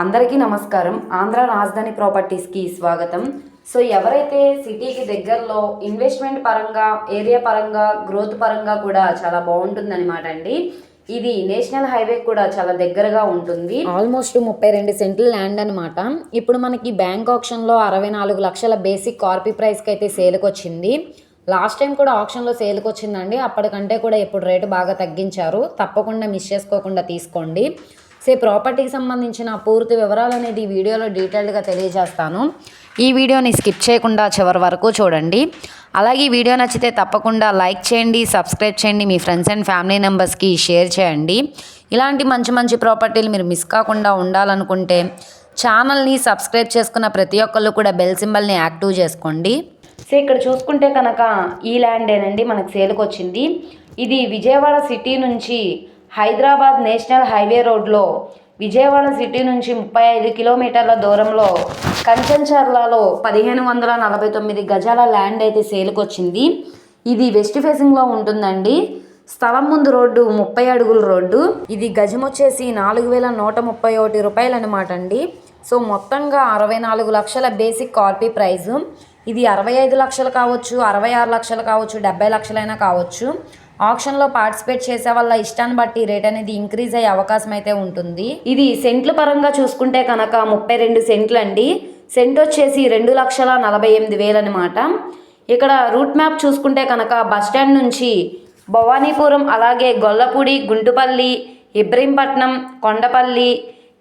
అందరికీ నమస్కారం. ఆంధ్ర రాజధాని ప్రాపర్టీస్కి స్వాగతం. సో ఎవరైతే సిటీకి దగ్గరలో ఇన్వెస్ట్మెంట్ పరంగా ఏరియా పరంగా గ్రోత్ పరంగా కూడా చాలా బాగుంటుందన్నమాట అండి. ఇది నేషనల్ హైవే కూడా చాలా దగ్గరగా ఉంటుంది. ఆల్మోస్ట్ ముప్పై రెండు సెంట్ల ల్యాండ్ అనమాట ఇప్పుడు మనకి బ్యాంక్ ఆప్షన్లో అరవై నాలుగు లక్షల బేసిక్ కార్పీ ప్రైస్కి అయితే సేల్కి వచ్చింది లాస్ట్ టైం కూడా ఆప్షన్లో సేల్కి వచ్చిందండి అప్పటికంటే కూడా ఇప్పుడు రేటు బాగా తగ్గించారు. తప్పకుండా మిస్ చేసుకోకుండా తీసుకోండి. సే ప్రాపర్టీకి సంబంధించిన పూర్తి వివరాలు అనేది ఈ వీడియోలో డీటెయిల్డ్గా తెలియజేస్తాను. ఈ వీడియోని స్కిప్ చేయకుండా చివరి వరకు చూడండి. అలాగే ఈ వీడియో నచ్చితే తప్పకుండా లైక్ చేయండి సబ్స్క్రైబ్ చేయండి మీ ఫ్రెండ్స్ అండ్ ఫ్యామిలీ మెంబర్స్కి షేర్ చేయండి. ఇలాంటి మంచి మంచి ప్రాపర్టీలు మీరు మిస్ కాకుండా ఉండాలనుకుంటే ఛానల్ని సబ్స్క్రైబ్ చేసుకున్న ప్రతి ఒక్కళ్ళు కూడా బెల్ సింబల్ని యాక్టివ్ చేసుకోండి. సో ఇక్కడ చూసుకుంటే కనుక ఈ ల్యాండేనండి మనకు సేల్కి వచ్చింది ఇది విజయవాడ సిటీ నుంచి హైదరాబాద్ నేషనల్ హైవే రోడ్లో విజయవాడ సిటీ నుంచి ముప్పై ఐదు కిలోమీటర్ల దూరంలో కంచంచర్లలో పదిహేను వందల నలభై తొమ్మిది గజాల ల్యాండ్ అయితే సేల్కి వచ్చింది ఇది వెస్ట్ ఫేసింగ్లో ఉంటుందండి. స్థలం ముందు రోడ్డు ముప్పై అడుగుల రోడ్డు. ఇది గజం వచ్చేసి నాలుగు వేల నూట ముప్పై ఒకటి రూపాయలు అనమాట అండి. సో మొత్తంగా అరవై నాలుగు లక్షల బేసిక్ కార్పీ ప్రైజు. ఇది అరవై ఐదు లక్షలు కావచ్చు అరవై ఆరు లక్షలు కావచ్చు డెబ్బై లక్షలైనా కావచ్చు. ఆప్షన్లో పార్టిసిపేట్ చేసే వాళ్ళ ఇష్టాన్ని బట్టి రేట్ అనేది ఇంక్రీజ్ అయ్యే అవకాశం అయితే ఉంటుంది. ఇది సెంట్ల పరంగా చూసుకుంటే కనుక ముప్పై రెండు సెంట్లు అండి. సెంట్ వచ్చేసి రెండు లక్షల నలభై ఎనిమిది వేలు అనమాట ఇక్కడ రూట్ మ్యాప్ చూసుకుంటే కనుక బస్టాండ్ నుంచి భవానీపురం అలాగే గొల్లపూడి గుంటుపల్లి ఇబ్రహీంపట్నం కొండపల్లి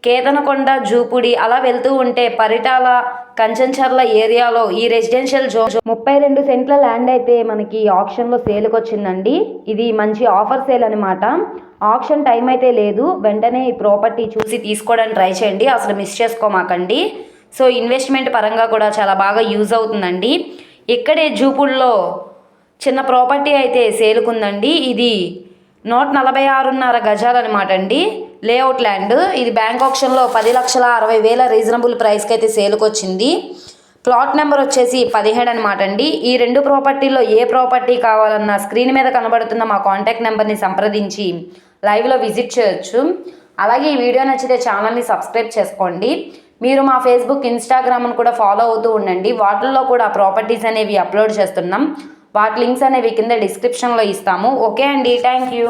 కేతనకొండ జూపుడి అలా వెళ్తూ ఉంటే పరిటాల కంచెన్చర్ల ఏరియాలో ఈ రెసిడెన్షియల్ జోన్ ముప్పై రెండు సెంట్ల ల్యాండ్ అయితే మనకి ఆప్షన్లో సేల్కి వచ్చిందండి. ఇది మంచి ఆఫర్ సేల్ అనమాట ఆప్షన్ టైం అయితే లేదు. వెంటనే ఈ ప్రాపర్టీ చూసి తీసుకోవడానికి ట్రై చేయండి. అసలు మిస్ చేసుకోమాకండి. సో ఇన్వెస్ట్మెంట్ పరంగా కూడా చాలా బాగా యూజ్ అవుతుందండి. ఇక్కడే జూపుల్లో చిన్న ప్రాపర్టీ అయితే సేలుకుందండి. ఇది నూట నలభై ఆరున్నర గజాలు అనమాట అండి. Layout land. ఇది బ్యాంక్ ఆప్షన్లో పది లక్షల అరవై వేల రీజనబుల్ ప్రైస్కి అయితే సేల్కి వచ్చింది ప్లాట్ నెంబర్ వచ్చేసి పదిహేడు అనమాట అండి. ఈ రెండు ప్రాపర్టీలో ఏ ప్రాపర్టీ కావాలన్నా స్క్రీన్ మీద కనబడుతున్న మా కాంటాక్ట్ నెంబర్ని సంప్రదించి లైవ్లో విజిట్ చేయొచ్చు. అలాగే ఈ వీడియో నచ్చితే ఛానల్ని సబ్స్క్రైబ్ చేసుకోండి. మీరు మా ఫేస్బుక్ ఇన్స్టాగ్రామ్ను కూడా ఫాలో అవుతూ ఉండండి. వాటిల్లో కూడా ప్రాపర్టీస్ అనేవి అప్లోడ్ చేస్తున్నాం. వాటి లింక్స్ అనేవి కింద డిస్క్రిప్షన్లో ఇస్తాము. ఓకే అండి. Thank you.